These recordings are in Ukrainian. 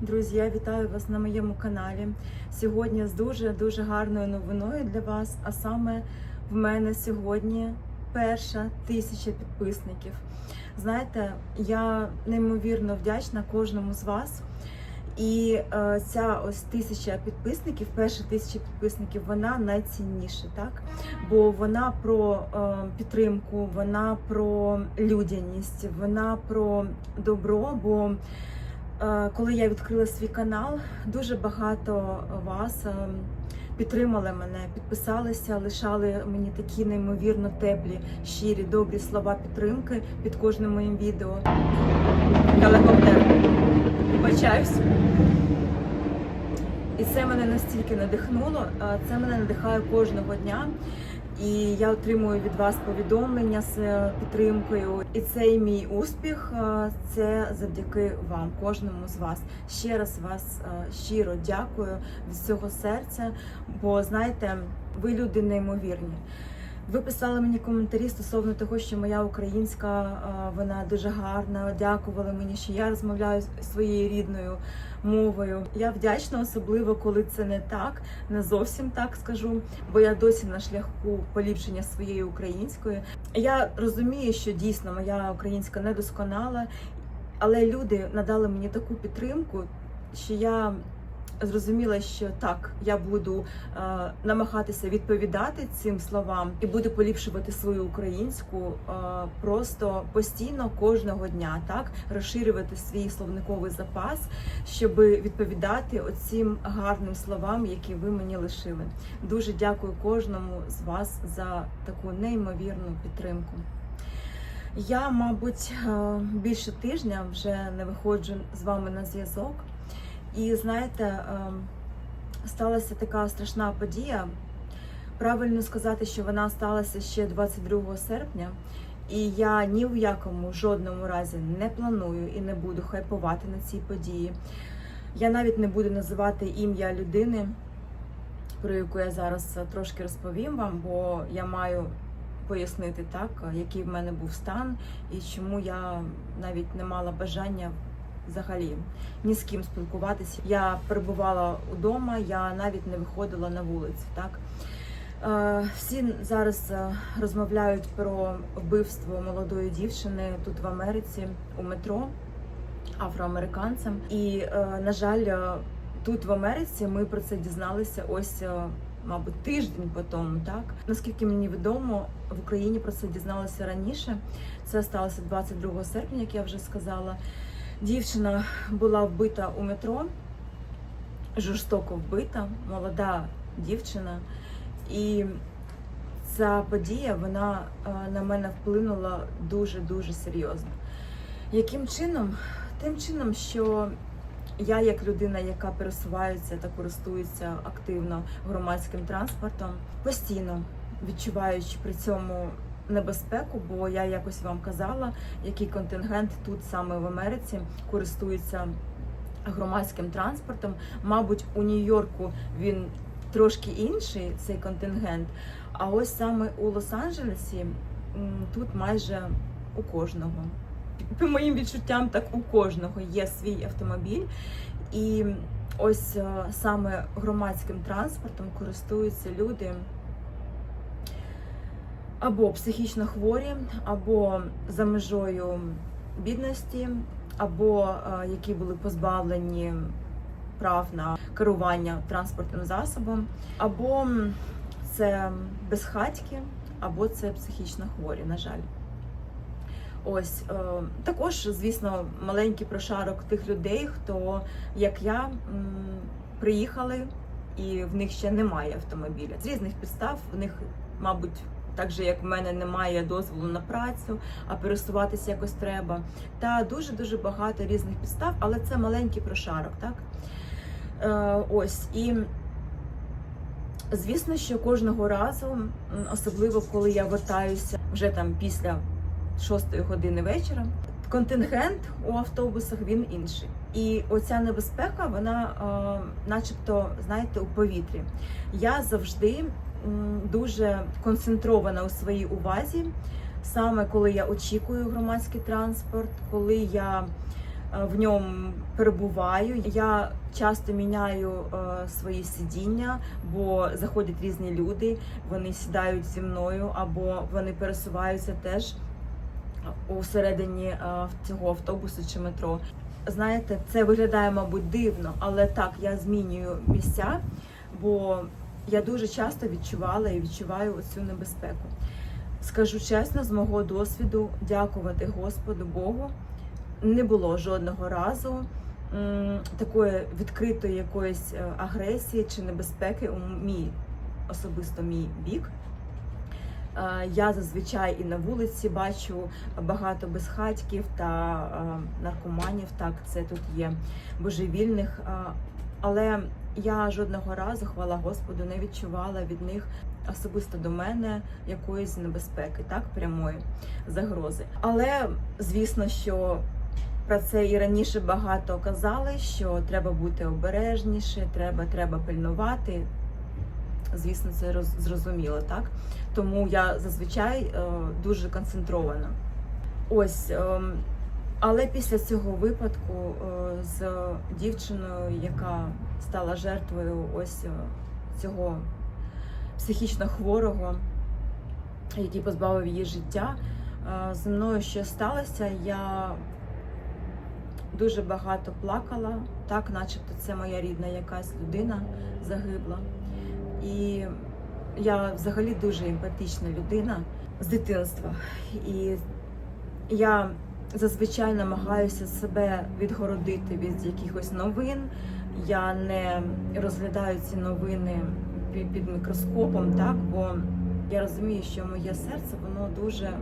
Друзі, я вітаю вас на моєму каналі. Сьогодні з дуже дуже гарною новиною для вас. А саме в мене сьогодні перша тисяча підписників. Знаєте, я неймовірно вдячна кожному з вас. І е, ця ось тисяча підписників, перша тисяча підписників, вона найцінніша, так? Бо вона про е, підтримку, вона про людяність, вона про добро. Бо коли я відкрила свій канал, дуже багато вас е, підтримали мене, підписалися, лишали мені такі неймовірно теплі, щирі, добрі слова підтримки під кожним моїм відео. Геликоптер. Вибачаюсь. І це мене настільки надихнуло. е, Це мене надихає кожного дня. І я отримую від вас повідомлення з підтримкою. І цей мій успіх е, це завдяки вам, кожному з вас. Ще раз вас е, щиро дякую від всього серця. Бо знаєте, ви люди неймовірні. Ви писали мені коментарі стосовно того, що моя українська е, вона дуже гарна. Дякували мені, що я розмовляю своєю рідною мовою. Я вдячна, особливо коли це не так, не зовсім так скажу, бо я досі на шляху поліпшення своєї української. Я розумію, що дійсно моя українська недосконала, але люди надали мені таку підтримку, що я. Зрозуміла, що так, я буду е, намагатися відповідати цим словам і буду поліпшувати свою українську е, просто постійно кожного дня, так розширювати свій словниковий запас, щоб відповідати оцим гарним словам, які ви мені лишили. Дуже дякую кожному з вас за таку неймовірну підтримку. Я, мабуть, е, більше тижня вже не виходжу з вами на зв'язок. І знаєте, ем, сталася така страшна подія. Правильно сказати, що вона сталася ще 22 серпня, і я ні в якому жодному разі не планую і не буду хайпувати на цій події. Я навіть не буду називати ім'я людини, про яку я зараз трошки розповім вам, бо я маю пояснити так, який в мене був стан і чому я навіть не мала бажання взагалі ні з ким спілкуватися. Я перебувала вдома, я навіть не виходила на вулицю. Так Е, всі зараз е, розмовляють про вбивство молодої дівчини тут в Америці у метро афроамериканцем. І, е, на жаль, тут в Америці ми про це дізналися ось. Мабуть, тиждень по тому, так наскільки мені відомо, в Україні про це дізналися раніше. Це сталося 22 серпня, як я вже сказала. Дівчина була вбита у метро, жорстоко вбита, молода дівчина. І ця подія вона е, на мене вплинула дуже-дуже серйозно. Яким чином? Тим чином, що я, як людина, яка пересувається та користується активно громадським транспортом, постійно відчуваючи при цьому небезпеку, бо я якось вам казала, який контингент тут саме в Америці користується громадським транспортом. Мабуть, у Нью-Йорку він трошки інший цей контингент. А ось саме у Лос-Анджелесі тут майже у кожного. По моїм відчуттям, так у кожного є свій автомобіль. І ось е, саме громадським транспортом користуються люди або психічно хворі, або за межою бідності, або е, які були позбавлені прав на керування транспортним засобом, або це безхатьки, або це психічно хворі, на жаль. Ось е, також, звісно, маленький прошарок тих людей, хто, як я, приїхали, і в них ще немає автомобіля. З різних підстав в них, мабуть, так же як в мене немає дозволу на працю, а пересуватися якось треба. Та дуже дуже багато різних підстав, але це маленький прошарок, так? Е, ось і. Звісно, що кожного разу, особливо коли я вертаюся вже там після 6 години вечора, контингент у автобусах він інший. І оця небезпека, вона е, начебто, знаєте, у повітрі. Я завжди дуже концентрована у своїй увазі, саме коли я очікую громадський транспорт, коли я е, в ньому перебуваю. Я часто міняю е, свої сидіння, бо заходять різні люди, вони сідають зі мною або вони пересуваються теж усередині е, цього автобусу чи метро. Знаєте, це виглядає, мабуть, дивно, але так, я змінюю місця, бо я дуже часто відчувала і відчуваю цю небезпеку. Скажу чесно, з мого досвіду, дякувати Господу Богу, не було жодного разу такої відкритої якоїсь е, агресії чи небезпеки у мій особисто мій бік. Е, Я зазвичай і на вулиці бачу багато безхатьків та е, наркоманів. Так, це тут є божевільних. Але я жодного разу, хвала Господу, не відчувала від них особисто до мене якоїсь небезпеки, так прямої загрози. Але звісно, що про це і раніше багато казали, що треба бути обережніше, треба, треба пильнувати. Звісно, це роз- зрозуміло, так? Тому я зазвичай е, дуже концентрована. Ось, ем, але після цього випадку е, з дівчиною, яка стала жертвою ось е, цього психічно хворого, який позбавив її життя, е, зі мною що сталося, я дуже багато плакала, так, начебто це моя рідна якась людина загибла. І я взагалі дуже емпатична людина з дитинства. І я зазвичай намагаюся себе відгородити від якихось новин. Я не розглядаю ці новини пі- під мікроскопом, так, бо я розумію, що моє серце воно дуже е,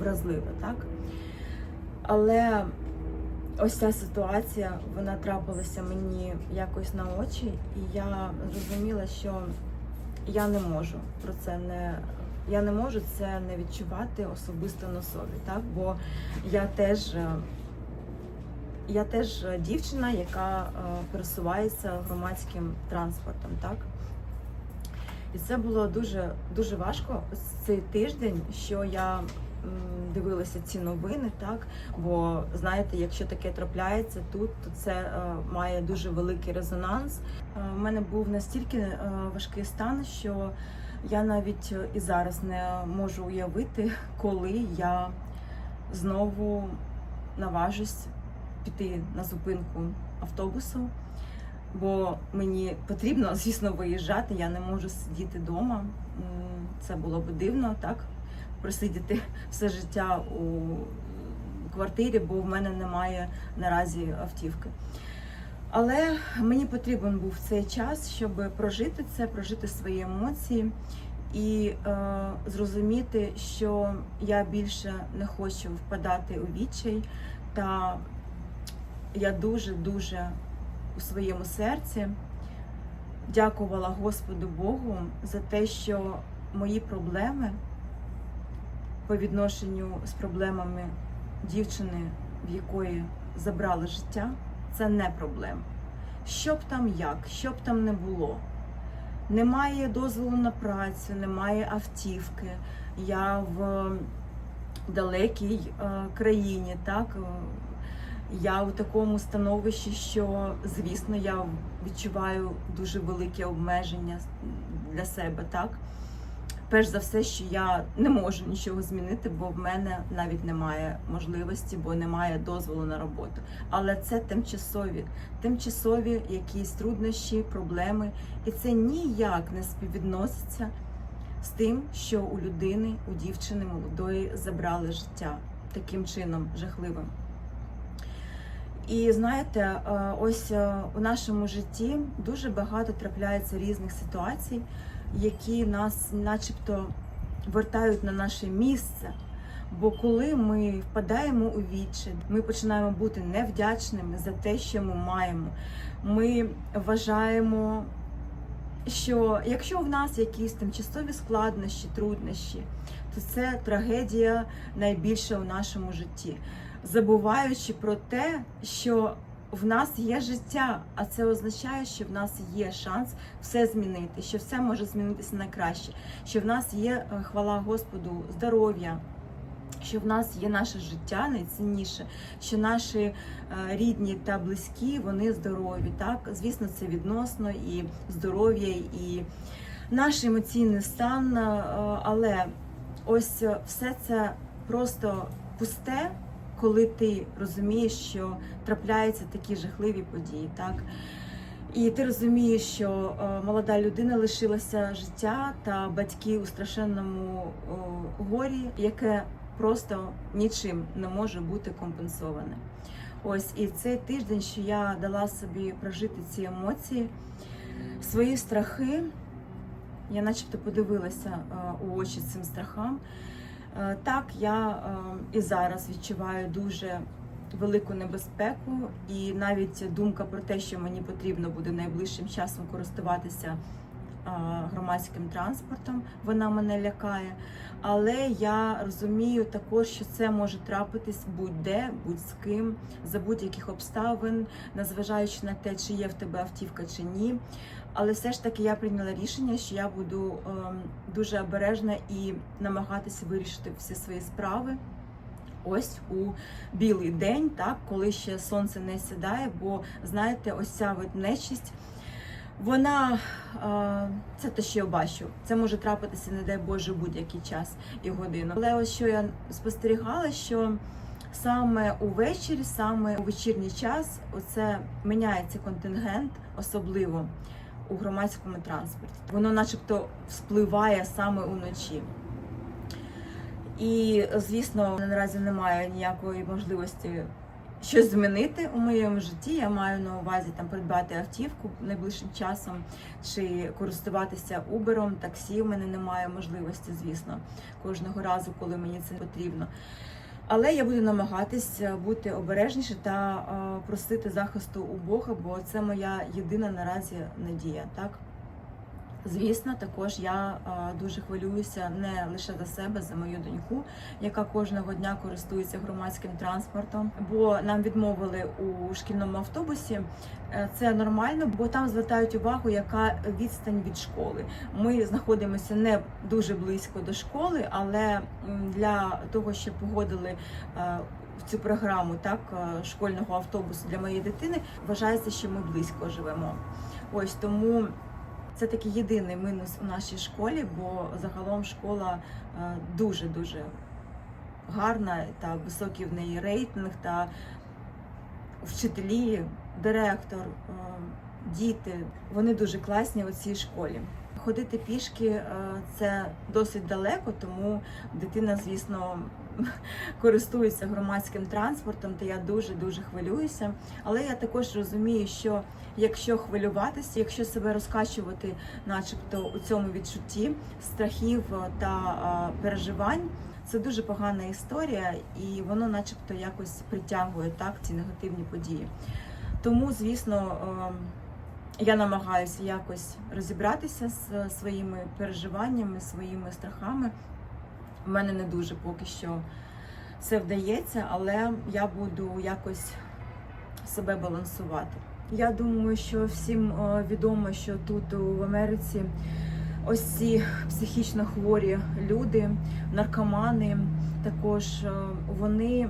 вразливе, так. Але ось ця ситуація вона трапилася мені якось на очі, і я зрозуміла, що я не можу про це не. Я не можу це не відчувати особисто на собі, так? Бо я теж, е, я теж дівчина, яка е, пересувається громадським транспортом, так? І це було дуже, дуже важко цей тиждень, що я дивилася ці новини, так? Бо знаєте, якщо таке трапляється тут, то це е, має дуже великий резонанс. У мене був настільки е, важкий стан, що я навіть е, і зараз не можу уявити, коли я знову наважусь піти на зупинку автобусу, бо мені потрібно, звісно, виїжджати. Я не можу сидіти вдома. Це було б дивно, так? Просидіти все життя у квартирі, бо в мене немає наразі автівки. Але мені потрібен був цей час, щоб прожити це, прожити свої емоції і е, зрозуміти, що я більше не хочу впадати у відчай, та я дуже дуже у своєму серці дякувала Господу Богу за те, що мої проблеми по відношенню з проблемами дівчини, в якої забрали життя, це не проблема. Що б там як, що б там не було. Немає дозволу на працю, немає автівки. Я в далекій е, країні, так. е, Я у такому становищі, що, звісно, я відчуваю дуже велике обмеження для себе, так. Перш за все, що я не можу нічого змінити, бо в мене навіть немає можливості, бо немає дозволу на роботу. Але це тимчасові, тимчасові якісь труднощі, проблеми, і це ніяк не співвідноситься з тим, що у людини, у дівчини молодої забрали життя таким чином жахливим. І знаєте, е, ось е, у нашому житті дуже багато трапляється різних ситуацій, які нас, начебто, вертають на наше місце. Бо коли ми впадаємо у вічі, ми починаємо бути невдячними за те, що ми маємо. Ми вважаємо, що якщо в нас якісь тимчасові складнощі, труднощі, то це трагедія найбільша у нашому житті, забуваючи про те, що в нас є життя, а це означає, що в нас є шанс все змінити, що все може змінитися на краще, що в нас є, е, хвала Господу, здоров'я, що в нас є наше життя найцінніше, що наші е, рідні та близькі вони здорові. Так, звісно, це відносно і здоров'я, і наш емоційний стан. е, Але ось все це просто пусте, коли ти розумієш, що трапляються такі жахливі події. Так. І ти розумієш, що е, молода людина лишилася життя та батьки у страшенному горі, яке просто нічим не може бути компенсоване. Ось і цей тиждень, що я дала собі прожити ці емоції, свої страхи, я начебто подивилася е, у очі цим страхам. Е, Так, я е, і зараз відчуваю дуже велику небезпеку, і навіть думка про те, що мені потрібно буде найближчим часом користуватися громадським транспортом, вона мене лякає. Але я розумію також, що це може трапитись будь-де, будь-з ким, за будь-яких обставин, незважаючи на те, чи є в тебе автівка чи ні. Але все ж таки я прийняла рішення, що я буду ем, дуже обережна і намагатися вирішити всі свої справи. Ось у білий день, так, коли ще сонце не сідає, бо знаєте, ось ця от нечисть, вона е, це те, що я бачу. Це може трапитися, не дай Боже, будь-який час і годину. Але ось що я спостерігала, що саме увечері, саме у вечірній час, оце міняється контингент, особливо у громадському транспорті. Воно, начебто, вспливає саме уночі. І, звісно, наразі немає ніякої можливості щось змінити у моєму житті. Я маю на увазі там придбати автівку найближчим часом чи користуватися Uber, таксі. У мене немає можливості, звісно, кожного разу, коли мені це потрібно. Але я буду намагатись бути обережніше та е, просити захисту у Бога, бо це моя єдина наразі надія. Так. Звісно, також я е, дуже хвилююся не лише за себе, за мою доньку, яка кожного дня користується громадським транспортом. Бо нам відмовили у шкільному автобусі. Е, Це нормально, бо там звертають увагу, яка відстань від школи. Ми знаходимося не дуже близько до школи, але для того, щоб погодили. е, в Цю програму так е, школьного автобусу для моєї дитини вважається, що ми близько живемо. Ось тому це такий єдиний мінус у нашій школі, бо загалом школа дуже дуже гарна та високий в неї рейтинг та вчителі, директор, е, діти. Вони дуже класні у цій школі. Ходити пішки е, це досить далеко, тому дитина, звісно, користується громадським транспортом, то я дуже дуже хвилююся. Але я також розумію, що якщо хвилюватися, якщо себе розкачувати, начебто у цьому відчутті страхів та е, переживань. Це дуже погана історія, і воно, начебто, якось притягує так ці негативні події. Тому, звісно, ем, я намагаюся якось розібратися з своїми переживаннями, своїми страхами. У мене не дуже поки що все вдається, але я буду якось себе балансувати. Я думаю, що всім е, відомо, що тут у Америці ось ці психічно хворі люди, наркомани. Також е, вони,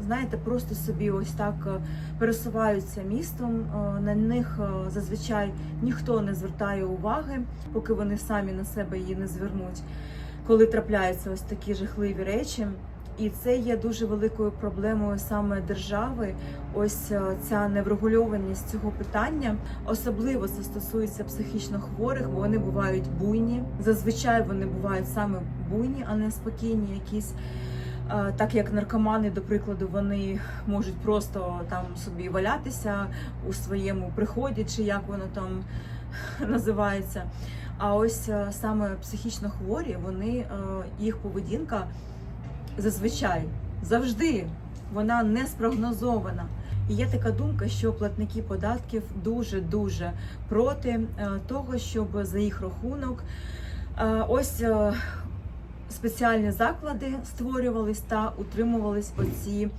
знаєте, просто собі ось так е, пересуваються містом. На них зазвичай ніхто не звертає уваги, поки вони самі на себе її не звернуть, коли трапляються ось такі жахливі речі. І це є дуже великою проблемою саме держави. Ось е, ця неврегульованість цього питання. Особливо це стосується психічно хворих, бо вони бувають буйні. Зазвичай вони бувають саме буйні, а не спокійні якісь. Е, Так як наркомани, до прикладу, вони можуть просто там собі валятися у своєму приході, чи як воно там називається. А ось е, саме психічно хворі, вони е, їх поведінка зазвичай завжди вона не спрогнозована. І є така думка, що платники податків дуже дуже проти е, того, щоб за їх рахунок ось спеціальні заклади створювались та утримувались оці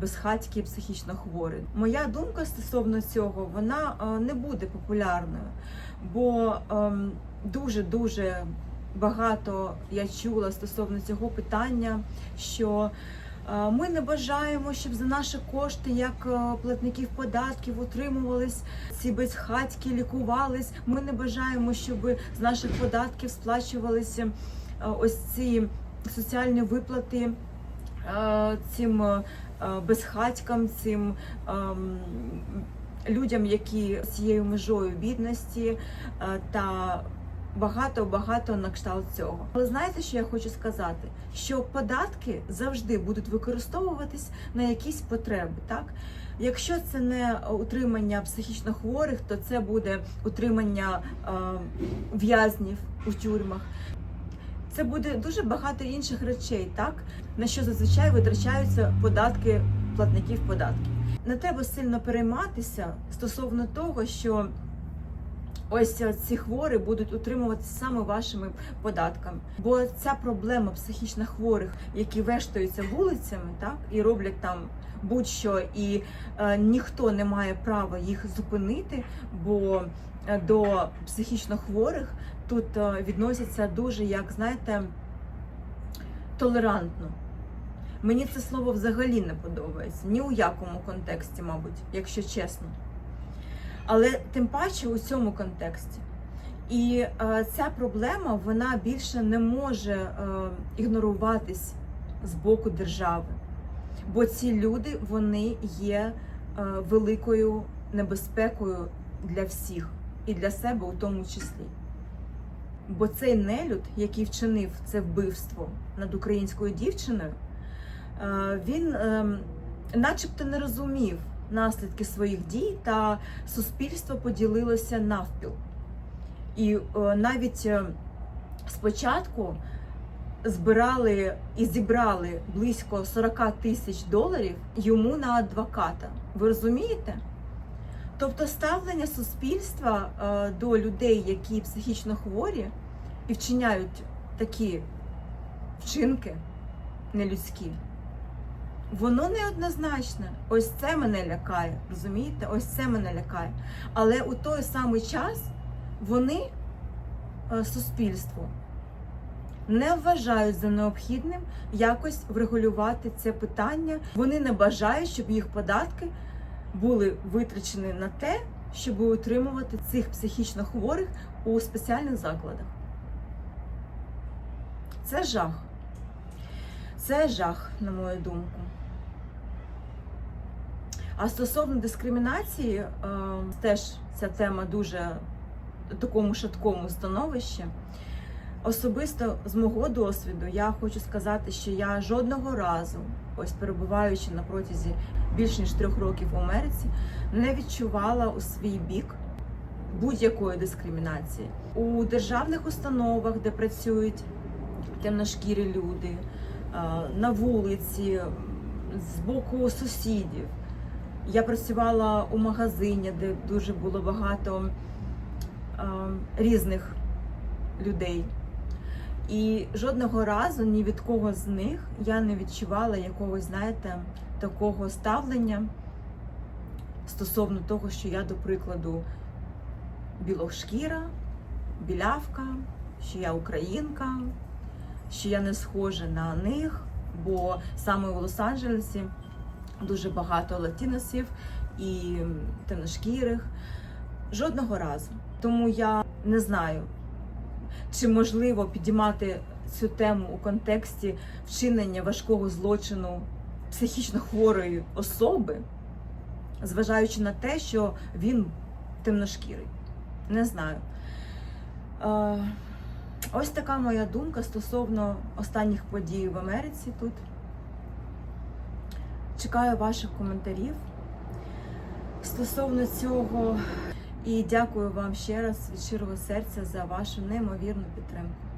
безхатькі психічно хворі. Моя думка стосовно цього вона не буде популярною, бо дуже дуже багато я чула стосовно цього питання, що е, ми не бажаємо, щоб за наші кошти, як е, платників податків, утримувались ці безхатьки, лікувались. Ми не бажаємо, щоб з наших податків сплачувалися е, ось ці соціальні виплати цим безхатькам, цим ем, людям, які цією межою бідності е, та багато багато на кшталт цього. Але знаєте, що я хочу сказати? Що податки завжди будуть використовуватись на якісь потреби, так? Якщо це не утримання психічно хворих, то це буде утримання е, в'язнів у тюрмах. Це буде дуже багато інших речей, так на що зазвичай витрачаються податки платників податків. Не треба сильно перейматися стосовно того, що ось ці хворі будуть утримуватися саме вашими податками. Бо ця проблема психічно хворих, які вештаються вулицями, так і роблять там будь-що, і е, ніхто не має права їх зупинити, бо е, до психічно хворих тут е, відносяться дуже, як знаєте, толерантно. Мені це слово взагалі не подобається ні у якому контексті, мабуть, якщо чесно. Але тим паче у цьому контексті. І е, ця проблема вона більше не може е, ігноруватись з боку держави. Бо ці люди вони є е, великою небезпекою для всіх і для себе у тому числі. Бо цей нелюд, який вчинив це вбивство над українською дівчиною, він е, начебто не розумів наслідки своїх дій, та суспільство поділилося навпіл. І е, навіть е, спочатку збирали і зібрали близько 40 тисяч доларів йому на адвоката. Ви розумієте? Тобто ставлення суспільства е, до людей, які психічно хворі і вчиняють такі вчинки нелюдські, воно неоднозначне. Ось це мене лякає, розумієте? Ось це мене лякає. Але у той самий час вони, е, суспільство, не вважають за необхідним якось врегулювати це питання. Вони не бажають, щоб їх податки були витрачені на те, щоб утримувати цих психічно хворих у спеціальних закладах. Це жах. Це жах, на мою думку. А стосовно дискримінації, е, теж ця тема дуже в такому шаткому становищі. Особисто з мого досвіду я хочу сказати, що я жодного разу, ось перебуваючи на протязі більш ніж трьох років в Америці, не відчувала у свій бік будь-якої дискримінації у державних установах, де працюють темношкірі люди, е, на вулиці, з боку сусідів. Я працювала у магазині, де дуже було багато е, різних людей. І жодного разу ні від кого з них я не відчувала якогось, знаєте, такого ставлення стосовно того, що я, до прикладу, білошкіра, білявка, що я українка, що я не схожа на них, бо саме у Лос-Анджелесі дуже багато латіносів і темношкірих. Жодного разу. Тому я не знаю, чи можливо підіймати цю тему у контексті вчинення важкого злочину психічно хворої особи, зважаючи на те, що він темношкірий. Не знаю. Е, Ось така моя думка стосовно останніх подій в Америці тут. Чекаю ваших коментарів стосовно цього. І дякую вам ще раз від щирого серця за вашу неймовірну підтримку.